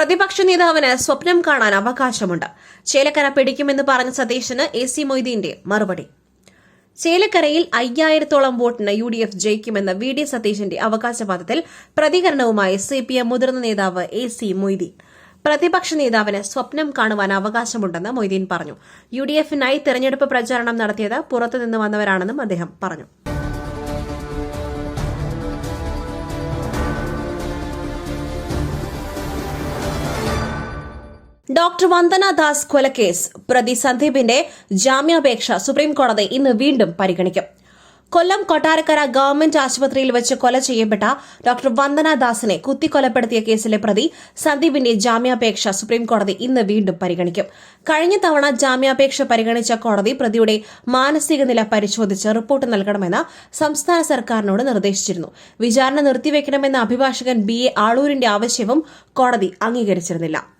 പ്രതിപക്ഷ നേതാവിന് സ്വപ്നം കാണാൻ അവകാശമുണ്ട്. ചേലക്കര പിടിക്കുമെന്ന് പറഞ്ഞ സതീശന് എ സി മൊയ്തീന്റെ മറുപടി. ചേലക്കരയിൽ അയ്യായിരത്തോളം വോട്ടിന് യു ഡി എഫ് ജയിക്കുമെന്ന വി ഡി സതീശന്റെ അവകാശവാദത്തിൽ പ്രതികരണവുമായി സി പി എം മുതിർന്ന നേതാവ് എ സി മൊയ്തീൻ. പ്രതിപക്ഷ നേതാവിന് സ്വപ്നം കാണുവാൻ അവകാശമുണ്ടെന്ന് മൊയ്തീൻ പറഞ്ഞു. യു ഡി എഫിനായി തെരഞ്ഞെടുപ്പ് പ്രചാരണം നടത്തിയത് പുറത്തുനിന്ന് വന്നവരാണെന്നും അദ്ദേഹം പറഞ്ഞു. ഡോക്ടർ വന്ദന ദാസ് കൊലക്കേസ് പ്രതി സന്ദീപിന്റെ ജാമ്യാപേക്ഷ സുപ്രീംകോടതി ഇന്ന് വീണ്ടും പരിഗണിക്കും. കൊല്ലം കൊട്ടാരക്കര ഗവൺമെന്റ് ആശുപത്രിയിൽ വെച്ച് കൊല ചെയ്യപ്പെട്ട ഡോക്ടർ വന്ദന ദാസിനെ കുത്തിക്കൊലപ്പെടുത്തിയ കേസിലെ പ്രതി സന്ദീപിന്റെ ജാമ്യാപേക്ഷ സുപ്രീംകോടതി ഇന്ന് വീണ്ടും പരിഗണിക്കും. കഴിഞ്ഞ തവണ ജാമ്യാപേക്ഷ പരിഗണിച്ച കോടതി പ്രതിയുടെ മാനസിക നില പരിശോധിച്ച് റിപ്പോർട്ട് നൽകണമെന്ന് സംസ്ഥാന സർക്കാരിനോട് നിർദ്ദേശിച്ചിരുന്നു. വിചാരണ നിർത്തിവെക്കണമെന്ന അഭിഭാഷകൻ ബി എ ആളൂരിന്റെ ആവശ്യവും കോടതി അംഗീകരിച്ചിരുന്നില്ല.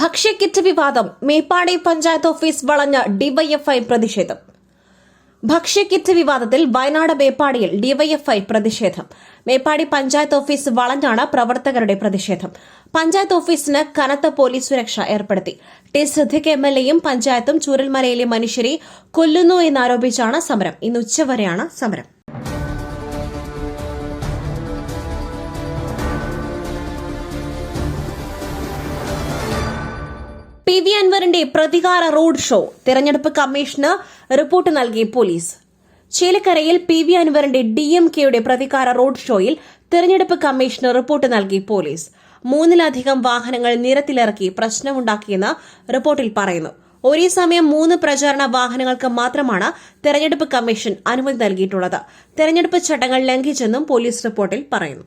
ഭക്ഷ്യക്കിറ്റ് വിവാദം മേപ്പാടി പഞ്ചായത്ത് ഓഫീസ് വളഞ്ഞ ഡിവൈഎഫ്ഐ പ്രതിഷേധം. ഭക്ഷ്യക്കിറ്റ് വിവാദത്തിൽ വയനാട് മേപ്പാടിയിൽ ഡിവൈഎഫ്ഐ പ്രതിഷേധം. മേപ്പാടി പഞ്ചായത്ത് ഓഫീസ് വളഞ്ഞാണ് പ്രവർത്തകരുടെ പ്രതിഷേധം. പഞ്ചായത്ത് ഓഫീസിന് കനത്ത പോലീസ് സുരക്ഷ ഏർപ്പെടുത്തി. ടി സിദ്ദിഖ് എം എൽ എയും പഞ്ചായത്തും ചൂരൽമലയിലെ മനുഷ്യരെ കൊല്ലുന്നു എന്നാരോപിച്ചാണ് സമരം. ഇന്ന് ഉച്ചവരെയാണ് സമരം. പി വി അൻവറിന്റെ പ്രതികാര റോഡ് ഷോ. തെരഞ്ഞെടുപ്പ് കമ്മീഷന് റിപ്പോർട്ട് നൽകി പോലീസ്. ചേലക്കരയിൽ പി വി അൻവറിന്റെ ഡി എം കെയുടെ പ്രതികാര റോഡ് ഷോയിൽ തെരഞ്ഞെടുപ്പ് കമ്മീഷന് റിപ്പോർട്ട് നൽകി പോലീസ്. മൂന്നിലധികം വാഹനങ്ങൾ നിരത്തിലിറക്കി പ്രശ്നമുണ്ടാക്കിയെന്ന് റിപ്പോർട്ടിൽ പറയുന്നു. ഒരേ സമയം മൂന്ന് പ്രചാരണ വാഹനങ്ങൾക്ക് മാത്രമാണ് തെരഞ്ഞെടുപ്പ് കമ്മീഷൻ അനുമതി നൽകിയിട്ടുള്ളത്. തെരഞ്ഞെടുപ്പ് ചട്ടങ്ങൾ ലംഘിച്ചെന്നും പോലീസ് റിപ്പോർട്ടിൽ പറയുന്നു.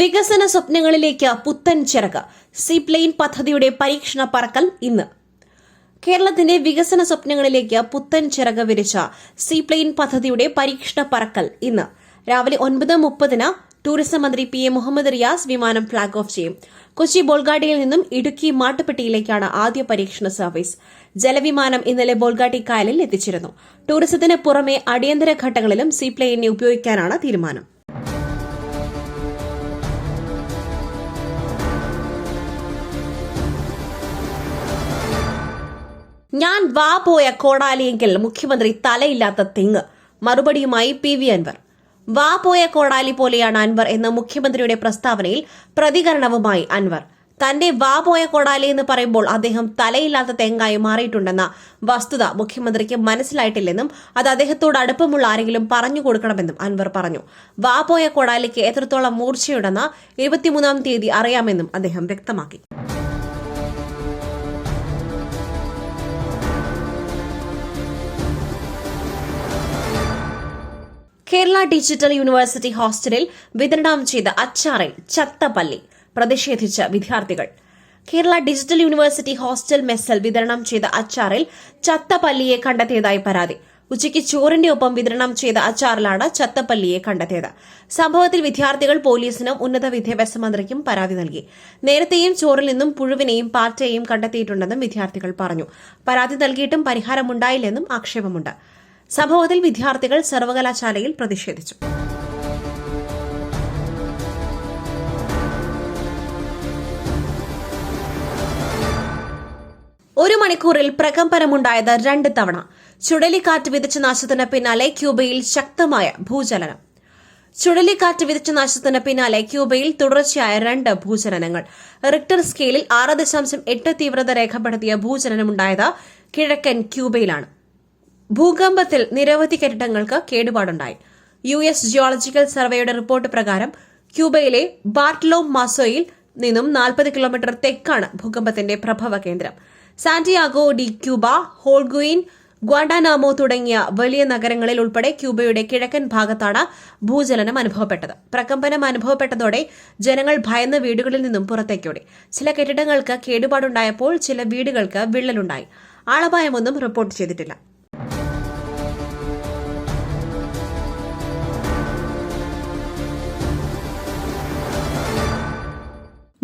വികസന സ്വപ്നങ്ങളിലേക്ക് പുത്തൻ ചിറക്. സീപ്ലെയിൻ പദ്ധതിയുടെ പരീക്ഷണ പറക്കൽ ഇന്ന്. കേരളത്തിന്റെ വികസന സ്വപ്നങ്ങളിലേക്ക് പുത്തൻ ചിറക് വിരിച്ച സീപ്ലെയിൻ പദ്ധതിയുടെ പരീക്ഷണ പറക്കൽ ഇന്ന്. രാവിലെ ഒൻപത് മുപ്പതിന് ടൂറിസം മന്ത്രി പി എ മുഹമ്മദ് റിയാസ് വിമാനം ഫ്ളാഗ് ഓഫ് ചെയ്യും. കൊച്ചി ബോൾഗാട്ടിയിൽ നിന്നും ഇടുക്കി മാട്ടുപ്പെട്ടിയിലേക്കാണ് ആദ്യ പരീക്ഷണ സർവീസ്. ജലവിമാനം ഇന്നലെ ബോൾഗാട്ടി കായലിൽ എത്തിച്ചിരുന്നു. ടൂറിസത്തിന് പുറമെ അടിയന്തര ഘട്ടങ്ങളിലും സീപ്ലെയിനെ ഉപയോഗിക്കാനാണ് തീരുമാനം. ഞാൻ വാ പോയ കോടാലിയെങ്കിൽ മുഖ്യമന്ത്രി തലയില്ലാത്ത തിങ് മറുപടിയുമായി പി വി അൻവർ. വാ പോയ കോടാലി പോലെയാണ് അൻവർ എന്ന മുഖ്യമന്ത്രിയുടെ പ്രസ്താവനയിൽ പ്രതികരണവുമായി അൻവർ. തന്റെ വാ പോയ കോടാലി എന്ന് പറയുമ്പോൾ അദ്ദേഹം തലയില്ലാത്ത തെങ്ങായി മാറിയിട്ടുണ്ടെന്ന വസ്തുത മുഖ്യമന്ത്രിക്ക് മനസ്സിലായിട്ടില്ലെന്നും അത് അദ്ദേഹത്തോട് അടുപ്പമുള്ള ആരെങ്കിലും പറഞ്ഞു കൊടുക്കണമെന്നും അൻവർ പറഞ്ഞു. വാ പോയ കോടാലിക്ക് എത്രത്തോളം മൂർച്ചയുണ്ടെന്ന് ഇരുപത്തിമൂന്നാം തീയതി അറിയാമെന്നും അദ്ദേഹം വ്യക്തമാക്കി. കേരള ഡിജിറ്റൽ യൂണിവേഴ്സിറ്റി ഹോസ്റ്റലിൽ വിതരണം ചെയ്ത അച്ചാറിൽ ചത്തപ്പല്ലി പ്രതിഷേധിച്ച വിദ്യാർത്ഥികൾ. കേരള ഡിജിറ്റൽ യൂണിവേഴ്സിറ്റി ഹോസ്റ്റൽ മെസ്സിൽ വിതരണം ചെയ്ത അച്ചാറിൽ ചത്തപ്പല്ലിയെ കണ്ടെത്തിയതായി പരാതി. ഉച്ചയ്ക്ക് ചോറിന്റെ ഒപ്പം വിതരണം ചെയ്ത അച്ചാറിലാണ് ചത്തപ്പല്ലിയെ കണ്ടെത്തിയത്. സംഭവത്തിൽ വിദ്യാർത്ഥികൾ പോലീസിനും ഉന്നത വിദ്യാഭ്യാസ മന്ത്രിക്കും പരാതി നൽകി. നേരത്തെയും ചോറിൽ നിന്നും പുഴുവിനെയും പാറ്റയെയും കണ്ടെത്തിയിട്ടുണ്ടെന്നും വിദ്യാർത്ഥികൾ പറഞ്ഞു. പരാതി നൽകിയിട്ടും പരിഹാരമുണ്ടായില്ലെന്നും ആക്ഷേപമുണ്ട്. സംഭവത്തിൽ വിദ്യാർത്ഥികൾ സർവകലാശാലയിൽ പ്രതിഷേധിച്ചു. ഒരു മണിക്കൂറിൽ പ്രകമ്പനമുണ്ടായത് രണ്ട് തവണ. ചുഴലിക്കാറ്റ് വിതച്ച നാശത്തിന് പിന്നാലെ ക്യൂബയിൽ ശക്തമായ ഭൂചലനം. ചുഴലിക്കാറ്റ് വിതച്ച നാശത്തിന് പിന്നാലെ ക്യൂബയിൽ തുടർച്ചയായ രണ്ട് ഭൂചലനങ്ങൾ. റിക്ടർ സ്കെയിലിൽ ആറ് ദശാംശം എട്ട് തീവ്രത രേഖപ്പെടുത്തിയ ഭൂചലനമുണ്ടായത് കിഴക്കൻ ക്യൂബയിലാണ്. ഭൂകമ്പത്തിൽ നിരവധി കെട്ടിടങ്ങൾക്ക് കേടുപാടുണ്ടായി. യു എസ് ജിയോളജിക്കൽ സർവേയുടെ റിപ്പോർട്ട് പ്രകാരം ക്യൂബയിലെ ബാർട്ട്ലോ മാസോയിൽ നിന്നും നാൽപ്പത് കിലോമീറ്റർ തെക്കാണ് ഭൂകമ്പത്തിന്റെ പ്രഭവ കേന്ദ്രം. Santiago de Cuba Holguin Guantanamo തുടങ്ങിയ വലിയ നഗരങ്ങളിൽ ഉൾപ്പെടെ ക്യൂബയുടെ കിഴക്കൻ ഭാഗത്താണ് ഭൂചലനം അനുഭവപ്പെട്ടത്. പ്രകമ്പനം അനുഭവപ്പെട്ടതോടെ ജനങ്ങൾ ഭയന്ന് വീടുകളിൽ നിന്നും പുറത്തേക്കോടി. ചില കെട്ടിടങ്ങൾക്ക് കേടുപാടുണ്ടായപ്പോൾ ചില വീടുകൾക്ക് വിള്ളലുണ്ടായി. ആളപായമൊന്നും റിപ്പോർട്ട് ചെയ്തിട്ടില്ല.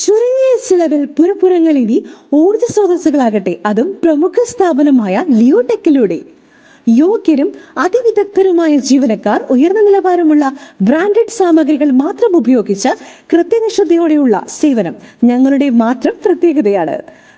ചുരുങ്ങിയ ചിലവിൽ പുരപ്പുറങ്ങൾ ഇനി ഊർജ സ്രോതസ്സുകളാകട്ടെ. അതും പ്രമുഖ സ്ഥാപനമായ ലിയോടെക്കിലൂടെ. യോഗ്യരും അതിവിദഗ്ധരുമായ ജീവനക്കാർ ഉയർന്ന നിലവാരമുള്ള ബ്രാൻഡഡ് സാമഗ്രികൾ മാത്രം ഉപയോഗിച്ച് കൃത്യനിഷ്ഠതയോടെയുള്ള സേവനം ഞങ്ങളുടെ മാത്രം പ്രത്യേകതയാണ്.